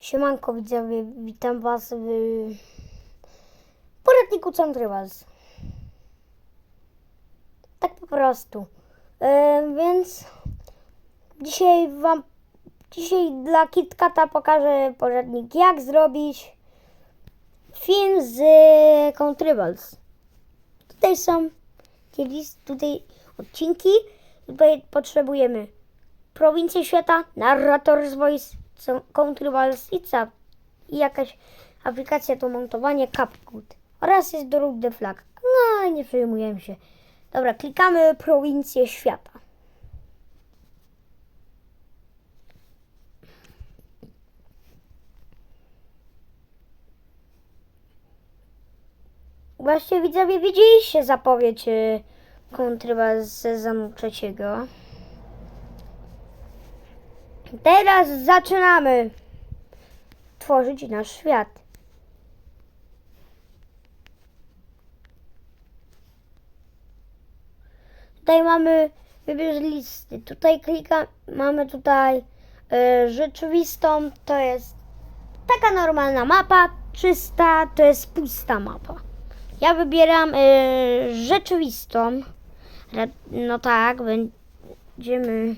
Siemanko widzowie, witam was w poradniku Centrywals. Tak po prostu. E, więc dzisiaj wam, dzisiaj dla KitKata pokażę poradnik jak zrobić film z Contribals. Tutaj są tutaj odcinki, tutaj potrzebujemy Prowincję Świata, Narrator's Voice, Contribals i jakaś aplikacja do montowania CapCut oraz jest do Root the Flag. No, nie przejmujemy się. Dobra, klikamy Prowincję Świata. Właśnie widzowie widzieliście zapowiedź y, Contribals z sezonu trzeciego. Teraz zaczynamy tworzyć nasz świat. Tutaj mamy wybierz listy. Tutaj klika, mamy tutaj e, rzeczywistą, to jest taka normalna mapa, czysta, to jest pusta mapa. Ja wybieram e, rzeczywistą. No tak, będziemy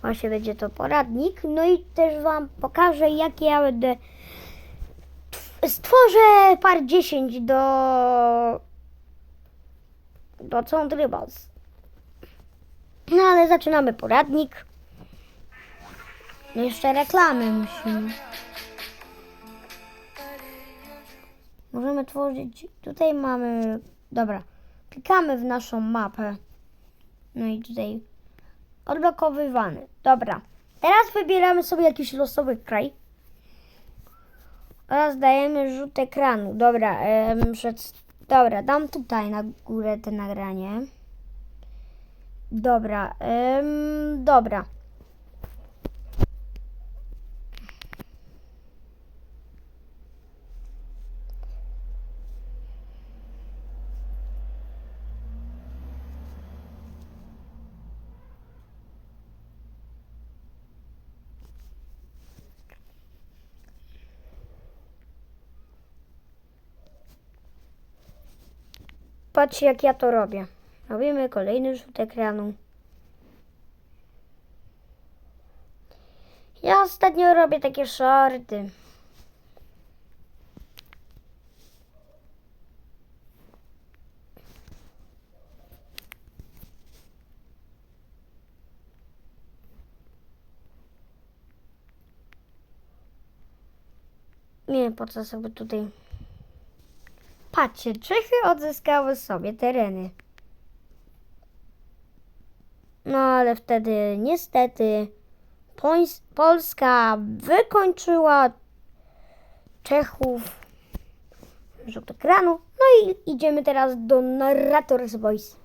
Właśnie będzie to poradnik. No i też Wam pokażę, jak ja będę. Stworzę par 10 do. do Tribals. No ale zaczynamy poradnik. No Jeszcze reklamy musimy. Możemy tworzyć. Tutaj mamy. Dobra. Klikamy w naszą mapę. No i tutaj odblokowywany. Dobra. Teraz wybieramy sobie jakiś losowy kraj. Oraz dajemy rzut ekranu. Dobra, em, przed... Dobra, dam tutaj na górę te nagranie. Dobra, em, dobra. Patrzcie jak ja to robię. Robimy kolejny rzut ekranu. Ja ostatnio robię takie shorty. Nie, po co sobie tutaj... Patrzcie, Czechy odzyskały sobie tereny. No ale wtedy niestety Polska wykończyła Czechów rzut ekranu. No i idziemy teraz do Narrator's Voice.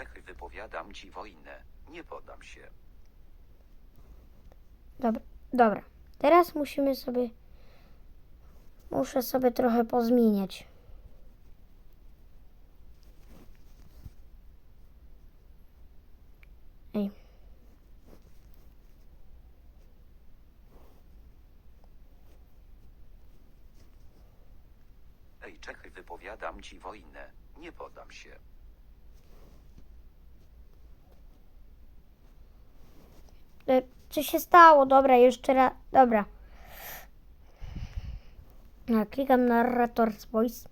Czechy wypowiadam ci wojnę, nie podam się. Dobra, dobra. Teraz musimy sobie Muszę sobie trochę pozmieniać. Ej. Ej, czekaj, wypowiadam ci wojnę. Nie podam się. Co się stało? Dobra, jeszcze raz. Dobra. No, klikam narrator voice.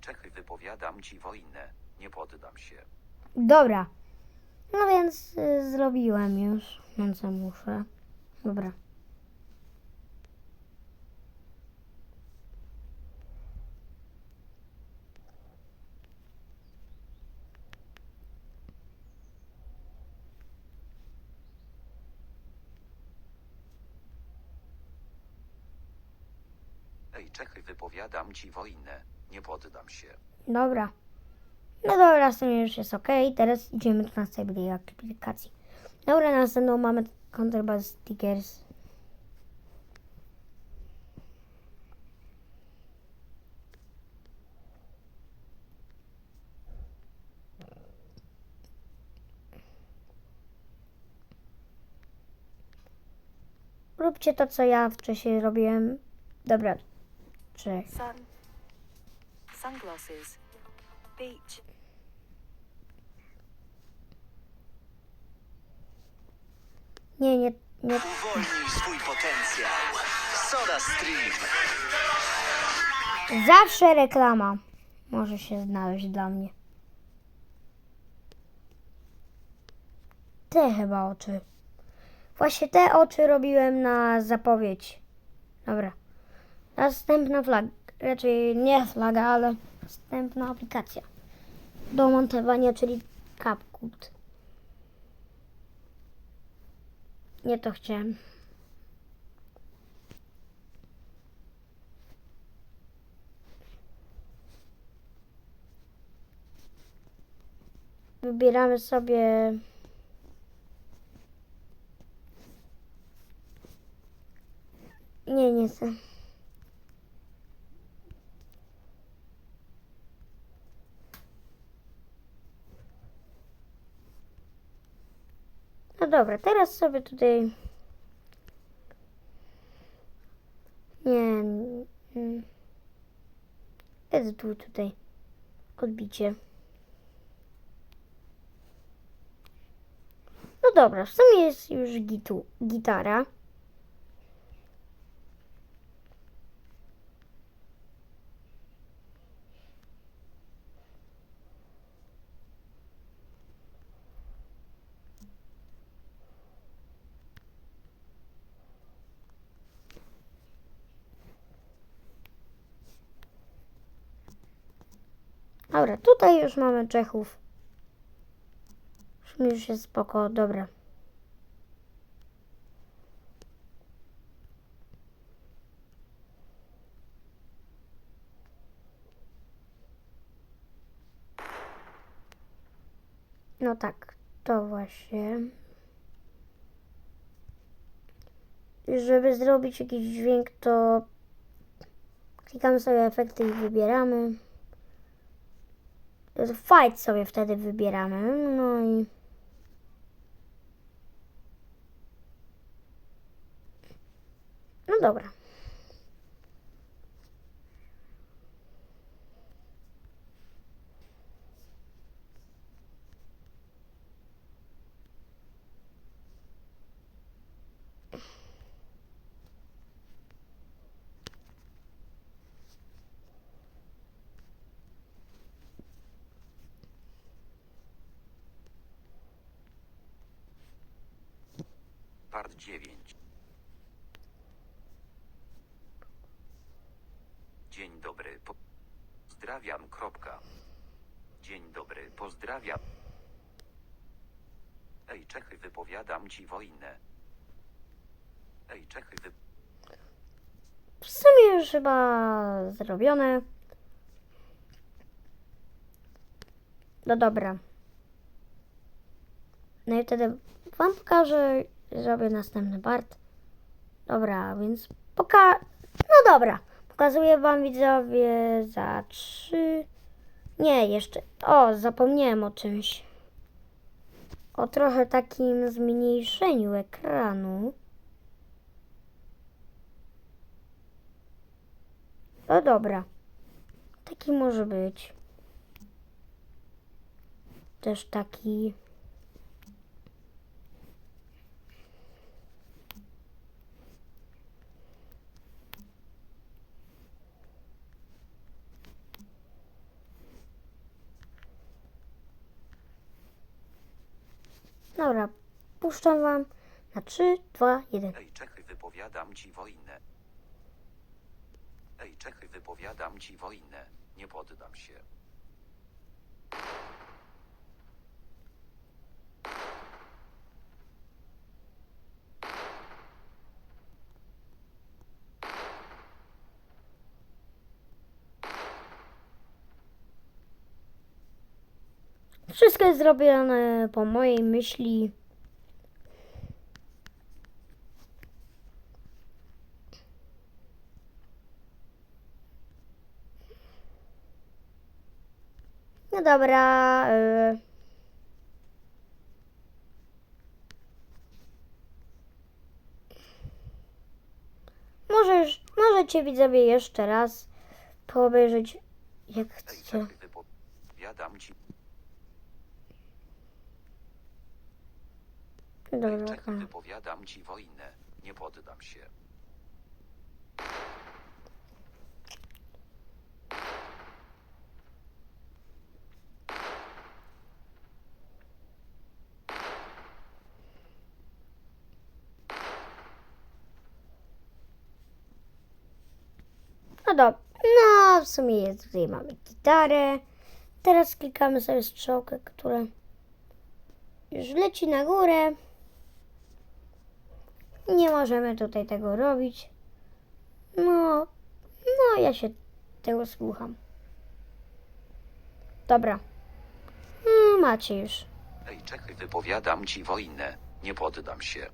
Czekaj, wypowiadam ci wojnę. Nie poddam się. Dobra. No więc y, zrobiłem już, więc ja muszę. Dobra. Ej, czekaj, wypowiadam ci wojnę. Nie poddam się. Dobra. No dobra, w sumie już jest ok. Teraz idziemy do następnej aplikacji. Dobra, następną mamy Contraband Stickers. Róbcie to, co ja wcześniej robiłem. Dobra. Cześć. Sun, sunglasses, beach, Nie, nie, nie. Uwolnij swój potencjał. Soda Stream. Zawsze reklama może się znaleźć dla mnie. Te chyba oczy. Właśnie te oczy robiłem na zapowiedź. Dobra. Następna flaga. Raczej nie flaga, ale następna aplikacja. Do montowania, czyli CapCut. Nie to chciałem. Wybieramy sobie. Nie, nie chcę. Dobra, teraz sobie tutaj. Nie. mm. Edytuj tutaj. Odbicie. No dobra, w sumie jest już gitu, gitara. Dobra, tutaj już mamy Czechów. Już jest spoko, dobra. No tak, to właśnie. Żeby zrobić jakiś dźwięk, to klikamy sobie efekty i wybieramy. Fight sobie wtedy wybieramy. No i. No dobra. part 9. Dzień dobry. Pozdrawiam. Kropka. Dzień dobry. Pozdrawiam. Ej Czechy, wypowiadam ci wojnę. Ej Czechy, wy... W sumie już chyba zrobione. No dobra. No i wtedy wam pokażę zrobię następny part. Dobra, więc poka... No dobra. Pokazuję wam widzowie za trzy... Nie, jeszcze... O, zapomniałem o czymś. O trochę takim zmniejszeniu ekranu. No dobra. Taki może być. Też taki. Dobra, puszczam wam na 3, 2, 1. Ej, Czechy, wypowiadam ci wojnę. Ej, Czechy, wypowiadam ci wojnę. Nie poddam się. Wszystko jest zrobione po mojej myśli. No dobra. y. Możesz, możecie widzowie jeszcze raz poobejrzeć jak chcecie. Wypowiadam ci... Dobra, Czechy, tak. wypowiadam ci wojnę. Nie poddam się. No dobra. No, w sumie jest, tutaj mamy gitarę. Teraz klikamy sobie strzałkę, która już leci na górę. Nie możemy tutaj tego robić. No, no ja się tego słucham. Dobra. No, macie już. Ej, Czechy, wypowiadam ci wojnę. Nie poddam się.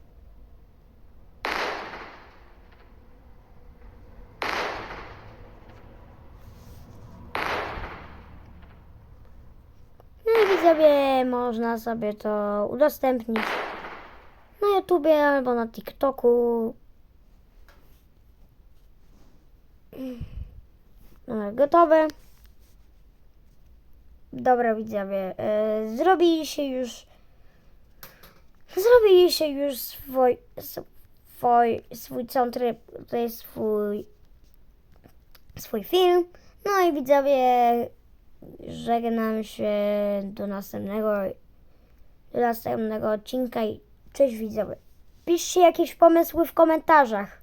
No i widzowie, można sobie to udostępnić YouTubie albo na TikToku. Dobra, gotowe. Dobra widzowie, yy, się już zrobili się już swój swój, swój centry, to jest swój swój film. No i widzowie, żegnam się do następnego do następnego odcinka i cześć widzowie. Piszcie jakieś pomysły w komentarzach.